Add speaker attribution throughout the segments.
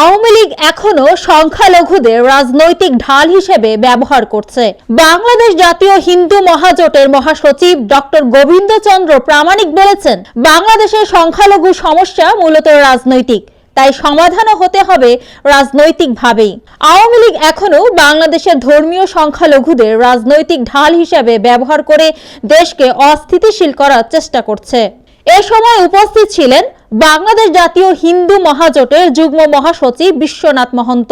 Speaker 1: আওয়ামী লীগ এখনও সংখ্যালঘুদের রাজনৈতিক ঢাল হিসেবে ব্যবহার করছে। বাংলাদেশ জাতীয় হিন্দু মহাজোটের মহাসচিব ডক্টর গোবিন্দচন্দ্র প্রামাণিক বলেছেন, বাংলাদেশের সংখ্যালঘু সমস্যা মূলত রাজনৈতিক, তাই সমাধানও হতে হবে রাজনৈতিকভাবেই। আওয়ামী লীগ এখনও বাংলাদেশের ধর্মীয় সংখ্যালঘুদের রাজনৈতিক ঢাল হিসেবে ব্যবহার করে দেশকে অস্থিতিশীল করার চেষ্টা করছে। এ সময় উপস্থিত ছিলেন বাংলাদেশ জাতীয় হিন্দু মহাজোটের যুগ্ম মহাসচিব বিশ্বনাথ মহন্ত,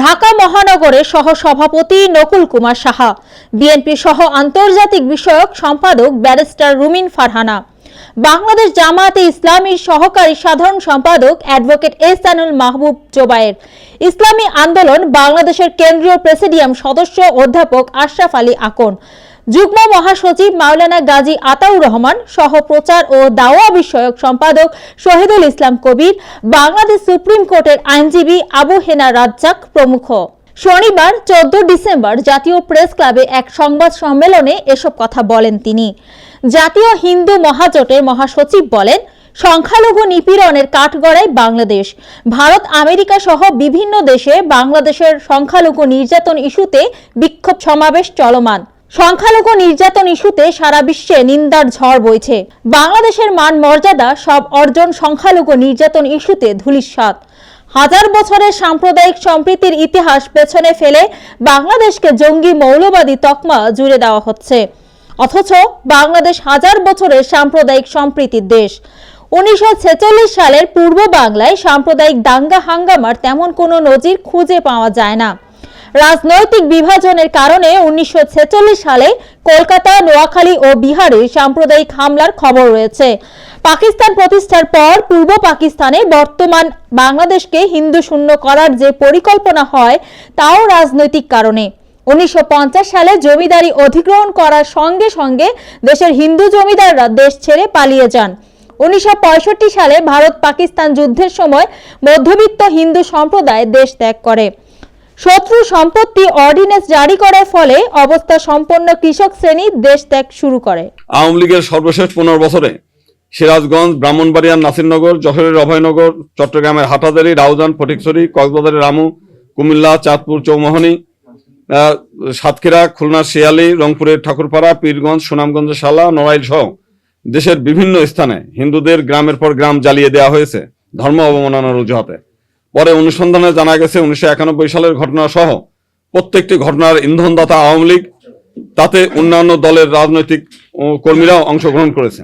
Speaker 1: ঢাকা মহানগরের সহ সভাপতি নকুল কুমার সাহা বিএনপি সহ আন্তর্জাতিক বিষয়ক সম্পাদক ব্যারিস্টার রুমিন ফারহানা, বাংলাদেশ জামায়াতে ইসলামীর সহকারী সাধারণ সম্পাদক অ্যাডভোকেট এহসানুল মাহবুব জোবায়ের, ইসলামী আন্দোলন বাংলাদেশের কেন্দ্রীয় প্রেসিডিয়াম সদস্য অধ্যাপক আশরাফ আলী আকন যুগ্ম মহাসচিব মাওলানা গাজী আতাউর রহমান সহ প্রচার ও দাওয়া বিষয়ক সম্পাদক শহীদুল ইসলাম কবির, বাংলাদেশ সুপ্রিম কোর্টের আইনজীবী আবু হেনা রাজ্জাক প্রমুখ। শনিবার, চোদ্দ ডিসেম্বর জাতীয় প্রেস ক্লাবে এক সংবাদ সম্মেলনে এসব কথা বলেন তিনি। জাতীয় হিন্দু মহাজোটের মহাসচিব বলেন, সংখ্যালঘু নিপীড়নের কাঠগড়ায় বাংলাদেশ। ভারত, আমেরিকা সহ বিভিন্ন দেশে বাংলাদেশের সংখ্যালঘু নির্যাতন ইস্যুতে বিক্ষোভ সমাবেশ চলমান। সংখ্যালঘু নির্যাতন ইস্যুতে সারা বিশ্বে নিন্দার ঝড় বইছে। বাংলাদেশের মান মর্যাদা সব অর্জন সংখ্যালঘু নির্যাতন ইস্যুতে ধূলিসাৎ। হাজার বছরের সাম্প্রদায়িক সম্প্রীতির ইতিহাস পেছনে ফেলে বাংলাদেশকে জঙ্গি মৌলবাদী তকমা জুড়ে দেওয়া হচ্ছে। অথচ বাংলাদেশ হাজার বছরের সাম্প্রদায়িক সম্প্রীতির দেশ। উনিশশো ছেচল্লিশ সালের পূর্ব বাংলায় সাম্প্রদায়িক দাঙ্গা হাঙ্গামার তেমন কোনো নজির খুঁজে পাওয়া যায় না। রাজনৈতিক বিভাজনের কারণে উনিশশো ছেচল্লিশ সালে কলকাতা, নোয়াখালী ও বিহারে সাম্প্রদায়িক হামলার খবর রয়েছে। পাকিস্তান প্রতিষ্ঠার পর পূর্ব পাকিস্তানে বর্তমান বাংলাদেশকে হিন্দু শূন্য করার যে পরিকল্পনা হয়, তাও রাজনৈতিক কারণে। উনিশশো পঞ্চাশ সালে জমিদারি অধিগ্রহণ করার সঙ্গে সঙ্গে দেশের হিন্দু জমিদাররা দেশ ছেড়ে পালিয়ে যান। উনিশশো পঁয়ষট্টি সালে ভারত পাকিস্তান যুদ্ধের সময় মধ্যবিত্ত হিন্দু সম্প্রদায় দেশ ত্যাগ করে। শত্রু সম্পত্তি অর্ডিন্যান্স জারি করার ফলে অবস্থা সম্পন্ন কৃষক শ্রেণি দেশ ত্যাগ শুরু করে।
Speaker 2: আওয়ামী লীগের সর্বশেষ পনেরো বছরে সিরাজগঞ্জ ব্রাহ্মণবাড়িয়ার নাসিরনগর, যশোরের অভয়নগর, চট্টগ্রামের হাটাদারি রাউজান, ফটিকছড়ি, কক্সবাজারের রামু, কুমিল্লা, চাঁদপুর, চৌমোহনী সাতক্ষীরা, খুলনা, শিয়ালী, রংপুরের ঠাকুরপাড়া, পীরগঞ্জ, সুনামগঞ্জের শালা, নড়াইল সহ দেশের বিভিন্ন স্থানে হিন্দুদের গ্রামের পর গ্রাম জ্বালিয়ে দেওয়া হয়েছে ধর্ম অবমাননার অজুহাতে। পরে অনুসন্ধানে জানা গেছে, উনিশশো একানব্বই সালের ঘটনা সহ প্রত্যেকটি ঘটনার ইন্ধনদাতা আওয়ামী লীগ, তাতে অন্যান্য দলের রাজনৈতিক কর্মীরাও অংশগ্রহণ করেছে।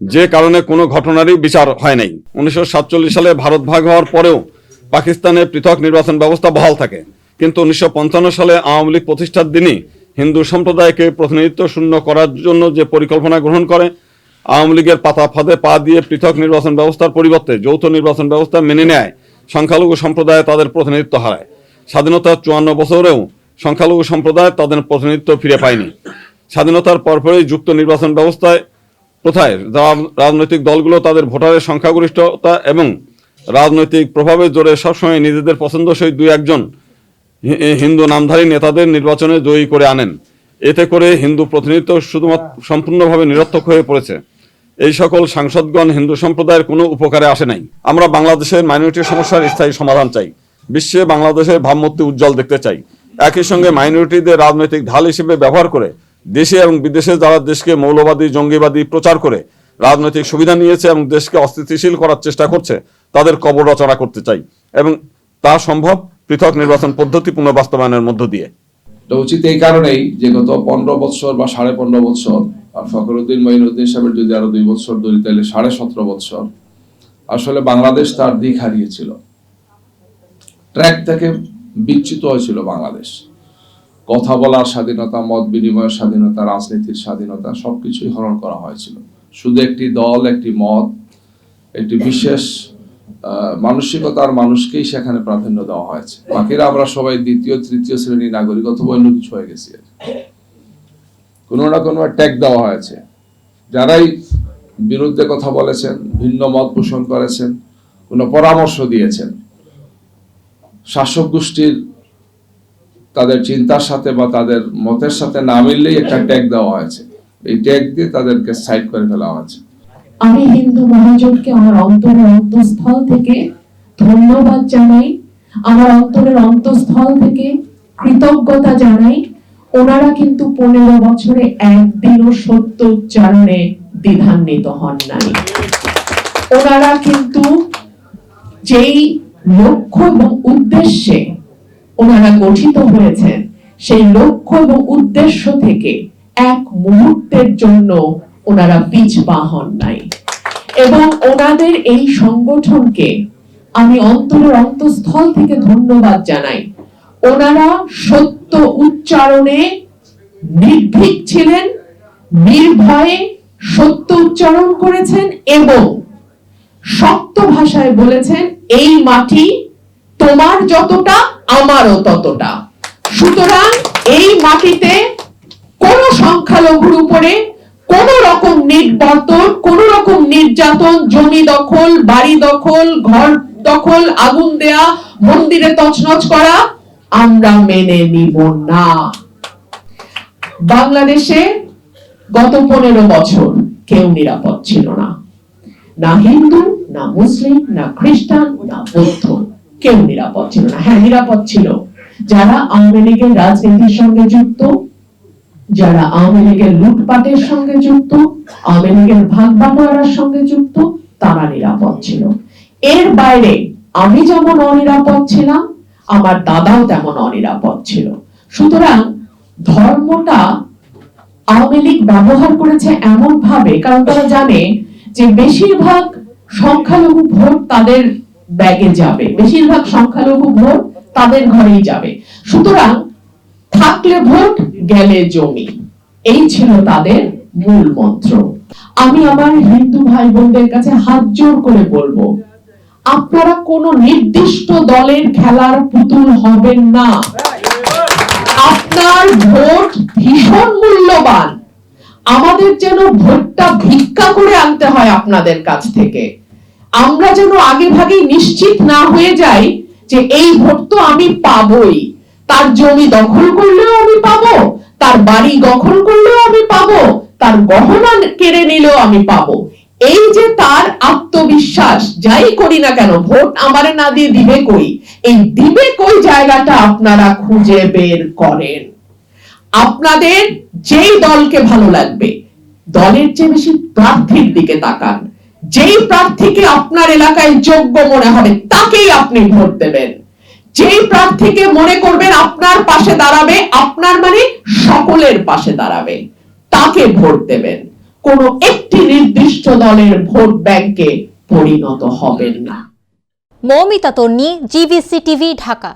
Speaker 2: যে কারণে কোনো ঘটনারই বিচার হয় নাই। উনিশশো সাতচল্লিশ সালে ভারত ভাগ হওয়ার পরেও পাকিস্তানে পৃথক নির্বাচন ব্যবস্থা বহাল থাকে। কিন্তু উনিশশো পঞ্চান্ন সালে আওয়ামী লীগ প্রতিষ্ঠার দিনই হিন্দু সম্প্রদায়কে প্রতিনিধিত্ব শূন্য করার জন্য যে পরিকল্পনা গ্রহণ করে, আওয়ামী লীগের পাতা ফাঁদে পা দিয়ে পৃথক নির্বাচন ব্যবস্থার পরিবর্তে যৌথ নির্বাচন ব্যবস্থা মেনে নেয় সংখ্যালঘু সম্প্রদায় তাদের প্রতিনিধিত্ব হারায়। স্বাধীনতার চুয়ান্ন বছরেও সংখ্যালঘু সম্প্রদায় তাদের প্রতিনিধিত্ব ফিরে পায়নি। স্বাধীনতার পরপরই যুক্ত নির্বাচন ব্যবস্থায় প্রথায় রাজনৈতিক দলগুলো তাদের ভোটারের সংখ্যাগরিষ্ঠতা এবং রাজনৈতিক প্রভাবের জোরে সবসময় নিজেদের পছন্দসই দুই একজন হিন্দু নামধারী নেতাদের নির্বাচনে জয়ী করে আনেন। এতে করে হিন্দু প্রতিনিধিত্ব শুধুমাত্র সম্পূর্ণভাবে নিরর্থক হয়ে পড়েছে। এই সকল সাংসদগণ হিন্দু সম্প্রদায়ের কোনো উপকারে আসে নাই। আমরা বাংলাদেশের মাইনরিটি সমস্যার স্থায়ী সমাধান চাই। বিশ্বে বাংলাদেশের ভাবমূর্তি উজ্জ্বল দেখতে চাই। একই সঙ্গে মাইনরিটিদের রাজনৈতিক ঢাল হিসেবে ব্যবহার করে দেশে এবং বিদেশে যারা দেশকে মৌলবাদী, জঙ্গিবাদী প্রচার করে, রাজনৈতিক সুবিধা নিয়েছে এবং দেশকে অস্থিতিশীল করার চেষ্টা করছে, তাদের কবর রচনা করতে চাই এবং তা সম্ভব পৃথক নির্বাচন পদ্ধতি পুনর্বাস্তবায়নের মধ্য দিয়ে।
Speaker 3: এটা উচিত এই কারণেই যে গত পনেরো বছর বা সাড়ে পনেরো বছর আর ফখরুদ্দিন মঈনুদ্দিন সাহেবের যদি আরও দুই বছর ধরি, তাহলে সাড়ে সতেরো বছর আসলে বাংলাদেশ তার দিক হারিয়েছিল। ট্র্যাক থেকে বিচ্যুত হয়েছিল বাংলাদেশ। কথা বলার স্বাধীনতা, মত বিনিময়ের স্বাধীনতা, রাজনীতির স্বাধীনতা, সবকিছুই হরণ করা হয়েছিল। শুধু একটি দল, একটি মত, একটি বিশেষ মানসিকতার মানুষকেই সেখানে প্রাধান্য দেওয়া হয়েছে। বাকিরা আমরা সবাই দ্বিতীয়, তৃতীয় শ্রেণির নাগরিক, অথবা অন্য কিছু হয়ে গেছি। কোনো না কোনো ট্যাগ দেওয়া হয়েছে। যারাই বিরুদ্ধে কথা বলেছেন, ভিন্ন মত পোষণ করেছেন, কোনো পরামর্শ দিয়েছেন, শাসক গোষ্ঠীর তাদের চিন্তার সাথে বা তাদের মতের সাথে না মিললেই একটা ট্যাগ দেওয়া হয়েছে। এই ট্যাগ দিয়ে তাদেরকে সাইড করে ফেলা হয়েছে।
Speaker 4: আমি হিন্দু মহাজোটকে আমার অন্তরের অন্তঃস্থল থেকে ধন্যবাদ জানাই। আমার অন্তরের অন্তঃস্থল থেকে কৃতজ্ঞতা জানাই। ওনারা কিন্তু পনেরো বছরে একদিনও সত্য উচ্চারণে দ্বিধান্বিত হন নাই। ওনারা কিন্তু যেই লক্ষ্য এবং উদ্দেশ্যে ওনারা গঠিত হয়েছেন, সেই লক্ষ্য এবং উদ্দেশ্য থেকে এক মুহূর্তের জন্য ওনারা পিছপা হন নাই। এবং ওনাদের এই সংগঠনকে আমি অন্তরের অন্তঃস্থল থেকে ধন্যবাদ জানাই। ওনারা সত্য উচ্চারণে নির্ভীক ছিলেন, নির্ভয়ে সত্য উচ্চারণ করেছেন এবং শক্ত ভাষায় বলেছেন, এই মাটি তোমার যতটা, আমারও ততটা। সুতরাং এই মাটিতে কোন সংখ্যালঘুর উপরে কোন রকম নির্যাতন কোন রকম নির্যাতন, জমি দখল, বাড়ি দখল, ঘর দখল, আগুন দেয়া, মন্দিরে তছনছ করা আমরা মেনে নিব না। বাংলাদেশে গত পনেরো বছর কেউ নিরাপদ ছিল না। না হিন্দু, না মুসলিম, না খ্রিস্টান, না বৌদ্ধ, কেউ নিরাপদ ছিল না। হ্যাঁ নিরাপদ ছিল। যারা আওয়ামী লীগের রাজনীতির সঙ্গে যুক্ত, যারা আওয়ামী লীগের লুটপাটের সঙ্গে যুক্ত, আওয়ামী লীগের ভাগ বাটোয়ারার সঙ্গে যুক্ত, তারা নিরাপদ ছিল। এর বাইরে আমি যেমন অনিরাপদ ছিলাম আমার দাদাও তেমন অনিরাপদ ছিল। সুতরাং ধর্মটা আওয়ামী লীগ ব্যবহার করেছে এমন ভাবে কারণ তারা জানে যে বেশিরভাগ সংখ্যালঘু ভোট তাদের ব্যাগে যাবে। বেশিরভাগ সংখ্যালঘু ভোট তাদের ঘরেই যাবে। সুতরাং থাকলে ভোট, গেলে জমি। এই ছিল তাদের মূল মন্ত্র। আমি আমার হিন্দু ভাই বোনদের কাছে হাত জোর করে বলব আপনারা কোন নির্দিষ্ট দলের খেলার পুতুল হবেন না। আপনার ভোট ভীষণ মূল্যবান। আমাদের যেন ভোটটা ভিক্ষা করে আনতে হয় আপনাদের কাছ থেকে। আমরা যেন আগে ভাগে নিশ্চিত না হয়ে যাই যে এই ভোট তো আমি পাবই। তার জমি দখল করলেও আমি পাবো, তার বাড়ি দখল করলেও আমি পাবো, তার গহনা কেড়ে নিলেও আমি পাবো। এই যে তার আত্মবিশ্বাস, যাই করি না কেন, ভোট আমারে না দিয়ে দিবে কই? এই দিবে কই জায়গাটা আপনারা খুঁজে বের করেন। আপনাদের যেই দলকে ভালো লাগবে, দলের চেয়ে বেশি প্রার্থীর দিকে তাকান। যেই প্রার্থীকে আপনার এলাকায় যোগ্য মনে হবে, তাকেই আপনি ভোট দেবেন। যেই প্রার্থীকে মনে করবেন আপনার পাশে দাঁড়াবে, আপনার মানে সকলের পাশে দাঁড়াবে, তাকে ভোট দেবেন। কোন একটি নির্দিষ্ট দলের ভোট ব্যাংকে পরিণত হবেন না।
Speaker 1: Moumita Tonni GBC TV Dhaka.